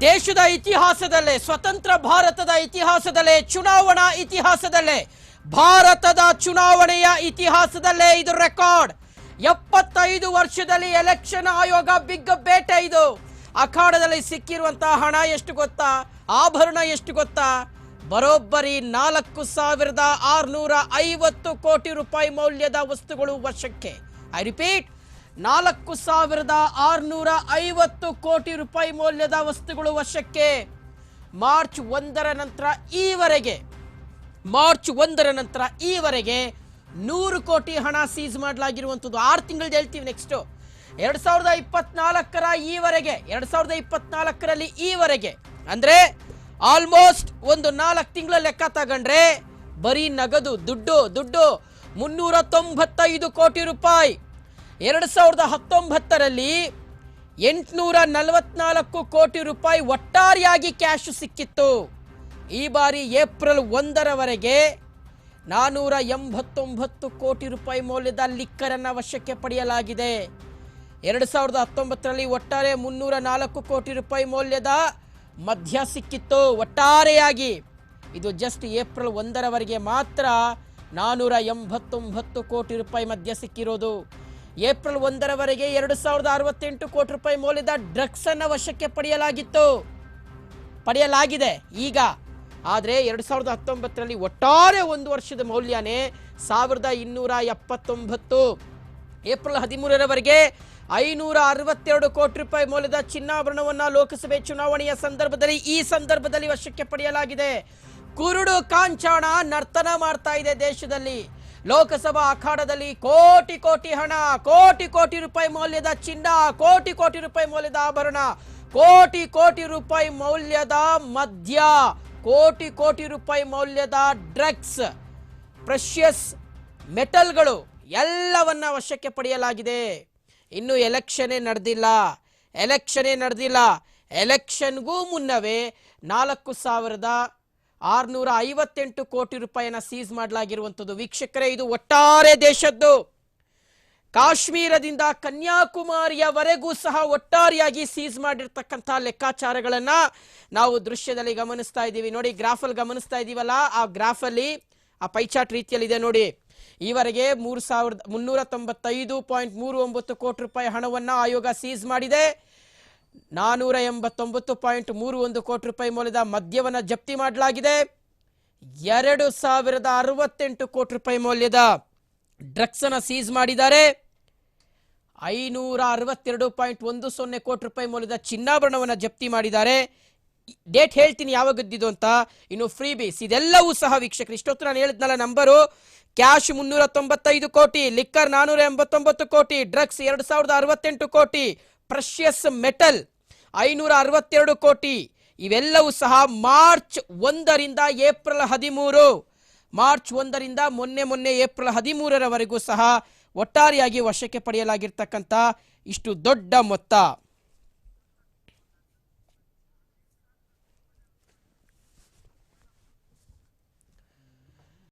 ದೇಶದ ಇತಿಹಾಸದಲ್ಲೇ, ಸ್ವತಂತ್ರ ಭಾರತದ ಇತಿಹಾಸದಲ್ಲೇ, ಚುನಾವಣಾ ಇತಿಹಾಸದಲ್ಲೇ, ಭಾರತದ ಚುನಾವಣೆಯ ಇತಿಹಾಸದಲ್ಲೇ ಇದು ರೆಕಾರ್ಡ್. ಎಪ್ಪತ್ತೈದು ವರ್ಷದಲ್ಲಿ ಎಲೆಕ್ಷನ್ ಆಯೋಗ ಬಿಗ್ ಬೇಟೆ ಇದು. ಅಖಾಡದಲ್ಲಿ ಸಿಕ್ಕಿರುವಂತಹ ಹಣ ಎಷ್ಟು ಗೊತ್ತಾ? ಆಭರಣ ಎಷ್ಟು ಗೊತ್ತಾ? ಬರೋಬ್ಬರಿ ನಾಲ್ಕು ಸಾವಿರದ ಆರುನೂರ ಐವತ್ತು ಕೋಟಿ ರೂಪಾಯಿ ಮೌಲ್ಯದ ವಸ್ತುಗಳು ವರ್ಷಕ್ಕೆ. ಐ ರಿಪೀಟ್ ನಾಲ್ಕು ಸಾವಿರದ ಆರುನೂರ ಐವತ್ತು ಕೋಟಿ ರೂಪಾಯಿ ಮೌಲ್ಯದ ವಸ್ತುಗಳು ವಶಕ್ಕೆ ಮಾರ್ಚ್ ಒಂದರ ನಂತರ ಈವರೆಗೆ, ಮಾರ್ಚ್ ಒಂದರ ನಂತರ ಈವರೆಗೆ ನೂರು ಕೋಟಿ ಹಣ ಸೀಸ್ ಮಾಡಲಾಗಿರುವಂಥದ್ದು. ಆರು ತಿಂಗಳು ಹೇಳ್ತೀವಿ ನೆಕ್ಸ್ಟು. ಎರಡು ಸಾವಿರದ ಇಪ್ಪತ್ನಾಲ್ಕರ ಈವರೆಗೆ, ಎರಡು ಸಾವಿರದ ಇಪ್ಪತ್ನಾಲ್ಕರಲ್ಲಿ ಈವರೆಗೆ, ಅಂದರೆ ಆಲ್ಮೋಸ್ಟ್ ಒಂದು ನಾಲ್ಕು ತಿಂಗಳ ಲೆಕ್ಕ ತಗೊಂಡ್ರೆ ಬರೀ ನಗದು, ದುಡ್ಡು ದುಡ್ಡು ಮುನ್ನೂರ ತೊಂಬತ್ತೈದು ಕೋಟಿ ರೂಪಾಯಿ. ಎರಡು ಸಾವಿರದ ಹತ್ತೊಂಬತ್ತರಲ್ಲಿ ಎಂಟುನೂರ ನಲವತ್ನಾಲ್ಕು ಕೋಟಿ ರೂಪಾಯಿ ಒಟ್ಟಾರೆಯಾಗಿ ಕ್ಯಾಶ್ ಸಿಕ್ಕಿತ್ತು. ಈ ಬಾರಿ ಏಪ್ರಿಲ್ ಒಂದರವರೆಗೆ ನಾನೂರ ಎಂಬತ್ತೊಂಬತ್ತು ಕೋಟಿ ರೂಪಾಯಿ ಮೌಲ್ಯದ ಲಿಕ್ಕರನ್ನು ವಶಕ್ಕೆ ಪಡೆಯಲಾಗಿದೆ. ಎರಡು ಸಾವಿರದ ಹತ್ತೊಂಬತ್ತರಲ್ಲಿ ಒಟ್ಟಾರೆ ಮುನ್ನೂರ ನಾಲ್ಕು ಕೋಟಿ ರೂಪಾಯಿ ಮೌಲ್ಯದ ಮಧ್ಯ ಸಿಕ್ಕಿತ್ತು. ಒಟ್ಟಾರೆಯಾಗಿ ಇದು ಜಸ್ಟ್ ಏಪ್ರಿಲ್ ಒಂದರವರೆಗೆ ಮಾತ್ರ ನಾನೂರ ಎಂಬತ್ತೊಂಬತ್ತು ಕೋಟಿ ರೂಪಾಯಿ ಮಧ್ಯ ಸಿಕ್ಕಿರೋದು. ಏಪ್ರಿಲ್ ಒಂದರವರೆಗೆ ಎರಡು ಸಾವಿರದ ಅರವತ್ತೆಂಟು ಕೋಟಿ ರೂಪಾಯಿ ಮೌಲ್ಯದ ಡ್ರಗ್ಸ್ ಅನ್ನ ವಶಕ್ಕೆ ಪಡೆಯಲಾಗಿತ್ತು. ಪಡೆಯಲಾಗಿದೆ ಈಗ. ಆದರೆ ಎರಡು ಸಾವಿರದ ಹತ್ತೊಂಬತ್ತರಲ್ಲಿ ಒಟ್ಟಾರೆ ಒಂದು ವರ್ಷದ ಮೌಲ್ಯನೇ ಸಾವಿರದ ಇನ್ನೂರ ಎಪ್ಪತ್ತೊಂಬತ್ತು. ಏಪ್ರಿಲ್ ಹದಿಮೂರರವರೆಗೆ ಐನೂರ ಅರವತ್ತೆರಡು ಕೋಟಿ ರೂಪಾಯಿ ಮೌಲ್ಯದ ಚಿನ್ನಾಭರಣವನ್ನು ಲೋಕಸಭೆ ಚುನಾವಣೆಯ ಸಂದರ್ಭದಲ್ಲಿ ಈ ಸಂದರ್ಭದಲ್ಲಿ ವಶಕ್ಕೆ ಪಡೆಯಲಾಗಿದೆ. ಕುರುಡು ಕಾಂಚಾಣ ನರ್ತನ ಮಾಡ್ತಾ ಇದೆ ದೇಶದಲ್ಲಿ. ಲೋಕಸಭಾ ಅಖಾಡದಲ್ಲಿ ಕೋಟಿ ಕೋಟಿ ಹಣ, ಕೋಟಿ ಕೋಟಿ ರೂಪಾಯಿ ಮೌಲ್ಯದ ಚಿನ್ನ, ಕೋಟಿ ಕೋಟಿ ರೂಪಾಯಿ ಮೌಲ್ಯದ ಆಭರಣ, ಕೋಟಿ ಕೋಟಿ ರೂಪಾಯಿ ಮೌಲ್ಯದ ಮದ್ಯ, ಕೋಟಿ ಕೋಟಿ ರೂಪಾಯಿ ಮೌಲ್ಯದ ಡ್ರಗ್ಸ್, ಪ್ರೆಷಿಯಸ್ ಮೆಟಲ್ಗಳು ಎಲ್ಲವನ್ನ ವಶಕ್ಕೆ ಪಡೆಯಲಾಗಿದೆ. ಇನ್ನು ಎಲೆಕ್ಷನೇ ನಡೆದಿಲ್ಲ ಎಲೆಕ್ಷನೇ ನಡೆದಿಲ್ಲ, ಎಲೆಕ್ಷನ್ಗೂ ಮುನ್ನವೇ ನಾಲ್ಕು ಸಾವಿರದ ಆರುನೂರ ಐವತ್ತೆಂಟು ಕೋಟಿ ರೂಪಾಯಿನ ಸೀಸ್ ಮಾಡಲಾಗಿರುವಂಥದ್ದು. ವೀಕ್ಷಕರೇ, ಇದು ಒಟ್ಟಾರೆ ದೇಶದ್ದು. ಕಾಶ್ಮೀರದಿಂದ ಕನ್ಯಾಕುಮಾರಿಯವರೆಗೂ ಸಹ ಒಟ್ಟಾರೆಯಾಗಿ ಸೀಸ್ ಮಾಡಿರ್ತಕ್ಕಂಥ ಲೆಕ್ಕಾಚಾರಗಳನ್ನ ನಾವು ದೃಶ್ಯದಲ್ಲಿ ಗಮನಿಸ್ತಾ ಇದ್ದೀವಿ. ನೋಡಿ, ಗ್ರಾಫಲ್ಲಿ ಗಮನಿಸ್ತಾ ಇದ್ದೀವಲ್ಲ? ಆ ಗ್ರಾಫಲ್ಲಿ, ಆ ಪೈಚಾಟ್ ರೀತಿಯಲ್ಲಿದೆ ನೋಡಿ. ಈವರೆಗೆ ಮೂರು ಸಾವಿರದ ಮುನ್ನೂರ ತೊಂಬತ್ತೈದು ಪಾಯಿಂಟ್ ಮೂರು ಒಂಬತ್ತು ಕೋಟಿ ರೂಪಾಯಿ ಹಣವನ್ನು ಆಯೋಗ ಸೀಸ್ ಮಾಡಿದೆ. ನಾನೂರ ಎಂಬತ್ತೊಂಬತ್ತು ಪಾಯಿಂಟ್ ಮೂರು ಒಂದು ಕೋಟಿ ರೂಪಾಯಿ ಮೌಲ್ಯದ ಮದ್ಯವನ್ನು ಜಪ್ತಿ ಮಾಡಲಾಗಿದೆ. ಎರಡು ಸಾವಿರದ ಅರವತ್ತೆಂಟು ಕೋಟಿ ರೂಪಾಯಿ ಮೌಲ್ಯದ ಡ್ರಗ್ಸ್ ಅನ್ನು ಸೀಸ್ ಮಾಡಿದ್ದಾರೆ. ಐನೂರ ಅರವತ್ತೆರಡು ಪಾಯಿಂಟ್ ಒಂದು ಸೊನ್ನೆ ಕೋಟಿ ರೂಪಾಯಿ ಮೌಲ್ಯದ ಚಿನ್ನಾಭರಣವನ್ನು ಜಪ್ತಿ ಮಾಡಿದ್ದಾರೆ. ಡೇಟ್ ಹೇಳ್ತೀನಿ ಯಾವಾಗದ್ದಿದ್ದು ಅಂತ. ಇನ್ನು ಫ್ರೀ ಬೇಸ್ ಇದೆಲ್ಲವೂ ಸಹ ವೀಕ್ಷಕರು, ಇಷ್ಟೊತ್ತು ನಾನು ಹೇಳಿದ್ನಲ್ಲ ನಂಬರು. ಕ್ಯಾಶ್ ಮುನ್ನೂರ ತೊಂಬತ್ತೈದು ಕೋಟಿ, ಲಿಕ್ಕರ್ ನಾನೂರ ಎಂಬತ್ತೊಂಬತ್ತು ಕೋಟಿ, ಡ್ರಗ್ಸ್ ಎರಡು ಸಾವಿರದ ಅರವತ್ತೆಂಟು ಕೋಟಿ ಪ್ರಷಿಯಸ್ ಮೆಟಲ್ ಐನೂರ ಅರವತ್ತೆರಡು ಕೋಟಿ. ಇವೆಲ್ಲವೂ ಸಹ ಮಾರ್ಚ್ ಒಂದರಿಂದ ಏಪ್ರಿಲ್ ಹದಿಮೂರು. ಮಾರ್ಚ್ ಒಂದರಿಂದ ಮೊನ್ನೆ ಮೊನ್ನೆ ಏಪ್ರಿಲ್ ಹದಿಮೂರರವರೆಗೂ ಸಹ ಒಟ್ಟಾರೆಯಾಗಿ ವಶಕ್ಕೆ ಪಡೆಯಲಾಗಿರ್ತಕ್ಕಂಥ ಇಷ್ಟು ದೊಡ್ಡ ಮೊತ್ತ.